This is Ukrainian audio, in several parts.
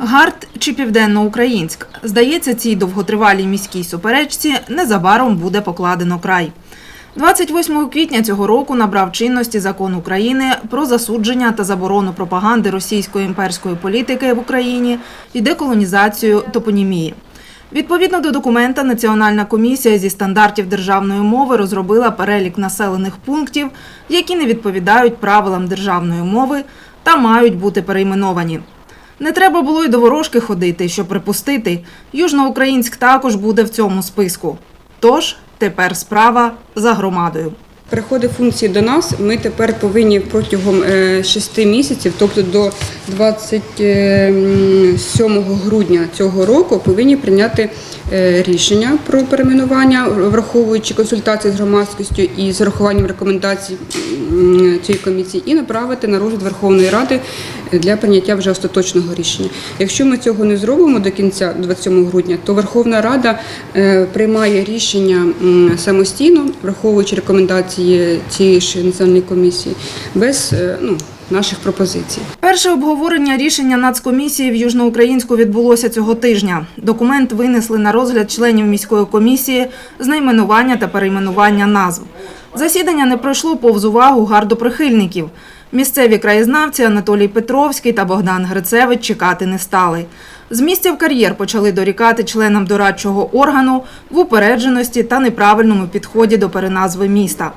Гарт чи Південноукраїнськ? Здається, цій довготривалій міській суперечці незабаром буде покладено край. 28 квітня цього року набрав чинності закон України про засудження та заборону пропаганди російської імперської політики в Україні і деколонізацію топонімії. Відповідно до документа, Національна комісія зі стандартів державної мови розробила перелік населених пунктів, які не відповідають правилам державної мови та мають бути перейменовані. Не треба було й до ворожки ходити, щоб припустити. Южноукраїнськ також буде в цьому списку. Тож тепер справа за громадою. Приходить функції до нас. Ми тепер повинні протягом 6 місяців, тобто до 27 грудня цього року, повинні прийняти е, рішення про перейменування, враховуючи консультації з громадськістю і з урахуванням рекомендацій цієї комісії, і направити на розгляд Верховної Ради для прийняття вже остаточного рішення. Якщо ми цього не зробимо до кінця 27 грудня, то Верховна Рада е, приймає рішення самостійно, враховуючи рекомендації цієї ж національної комісії, без е, ну, наших пропозицій. Перше обговорення рішення нацкомісії в Южноукраїнську відбулося цього тижня. Документ винесли на розгляд членів міської комісії з найменування та перейменування назв. Засідання не пройшло повз увагу гардоприхильників. Місцеві краєзнавці Анатолій Петровський та Богдан Грицевич чекати не стали. З місця в кар'єр почали дорікати членам дорадчого органу в упередженості та неправильному підході до переназви міста.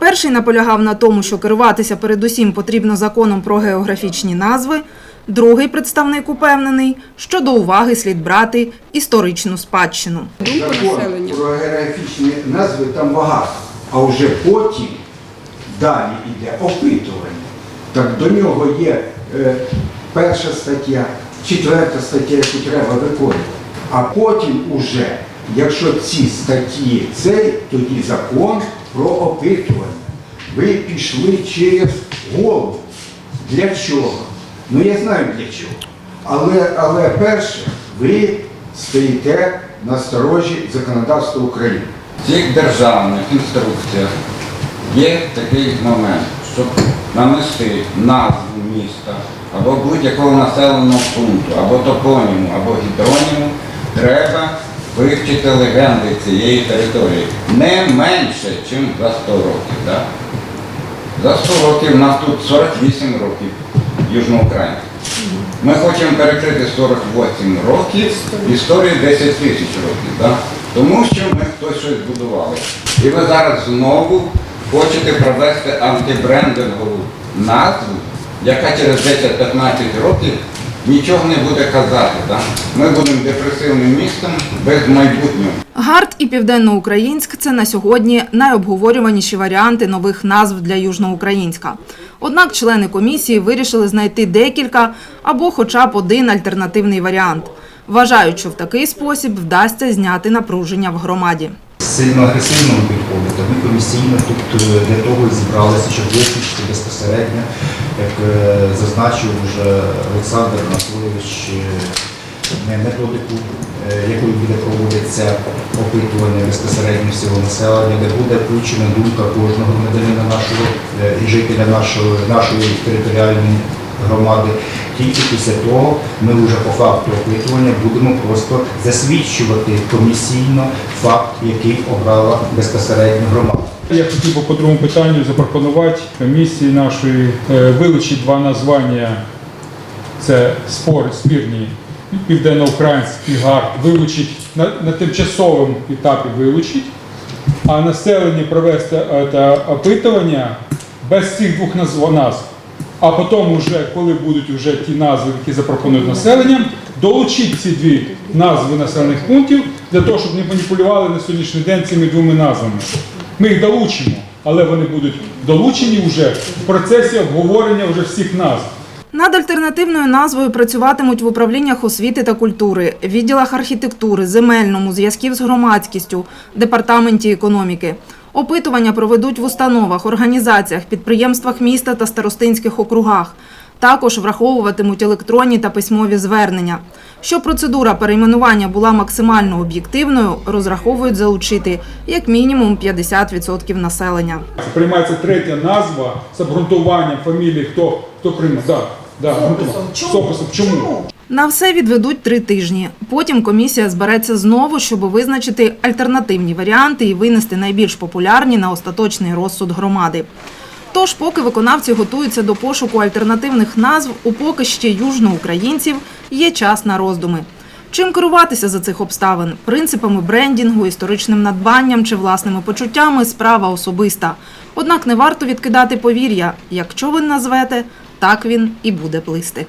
Перший наполягав на тому, що керуватися передусім потрібно законом про географічні назви. Другий представник упевнений, що до уваги слід брати історичну спадщину. Закон про географічні назви там багато, а вже потім далі йде опитування. Так до нього є е, перша стаття, четверта стаття, яку треба виконувати. А потім уже, якщо ці статті цей, тоді закон про опитування. Ви пішли через голову. Для чого? Ну я знаю для чого. Але, але перше, ви стоїте на сторожі законодавства України. В цих державних інструкціях є такий момент, щоб нанести назву міста або будь-якого населеного пункту, або топоніму, або гідроніму, треба вивчити легенди цієї території не менше, ніж за 100 років. Да? За 100 років у нас тут 48 років Южноукраїнська. Ми хочемо перекрити 48 років історії 10 тисяч років. Да? Тому що ми хтось щось будували. І ви зараз знову хочете провести антибрендингову назву, яка через 10-15 років нічого не буде казати. Да? Ми будемо депресивним містом без майбутнього. Гарт і Південноукраїнськ це на сьогодні найобговорюваніші варіанти нових назв для Южноукраїнська. Однак члени комісії вирішили знайти декілька або хоча б один альтернативний варіант. Вважають, що в такий спосіб вдасться зняти напруження в громаді. сильно агресивно ви. Ми комісійно тут е, для того і зібралися, щоб визначити безпосередньо, як е, зазначив вже Олександр Анатолійович, методику, е, якою буде проводитися опитування безпосередньо всього населення, де буде включена думка кожного громадянина нашого е, і жителя нашого, нашої територіальної громади. Тільки після того ми вже по факту опитування будемо просто засвідчувати комісійно факт, який обрала безпосередньо громада. Я хотів би по другому питанню запропонувати комісії нашої е, вилучити два названня. Це спори спірні південноукраїнський гард вилучить на, на тимчасовому етапі вилучить, а населення провести е, та опитування без цих двох назв, назв. А потім, уже, коли будуть вже ті назви, які запропонують населенням, долучити ці дві назви населених пунктів для того, щоб не маніпулювали на сьогоднішній день цими двома назвами. Ми їх долучимо, але вони будуть долучені вже в процесі обговорення вже всіх назв. Над альтернативною назвою працюватимуть в управліннях освіти та культури, відділах архітектури, земельному, зв'язків з громадськістю, департаменті економіки. Опитування проведуть в установах, організаціях, підприємствах міста та старостинських округах. Також враховуватимуть електронні та письмові звернення. Щоб процедура перейменування була максимально об'єктивною, розраховують залучити як мінімум 50% населення. Приймається третя назва з обґрунтуванням фамілії, хто, хто прийме. Да, да. З. Чому? На все відведуть три тижні. Потім комісія збереться знову, щоб визначити альтернативні варіанти і винести найбільш популярні на остаточний розсуд громади. Тож, поки виконавці готуються до пошуку альтернативних назв, у поки ще южноукраїнців є час на роздуми. Чим керуватися за цих обставин? Принципами брендінгу, історичним надбанням чи власними почуттями справа особиста. Однак не варто відкидати повір'я. Як човен назвете, так він і буде плисти.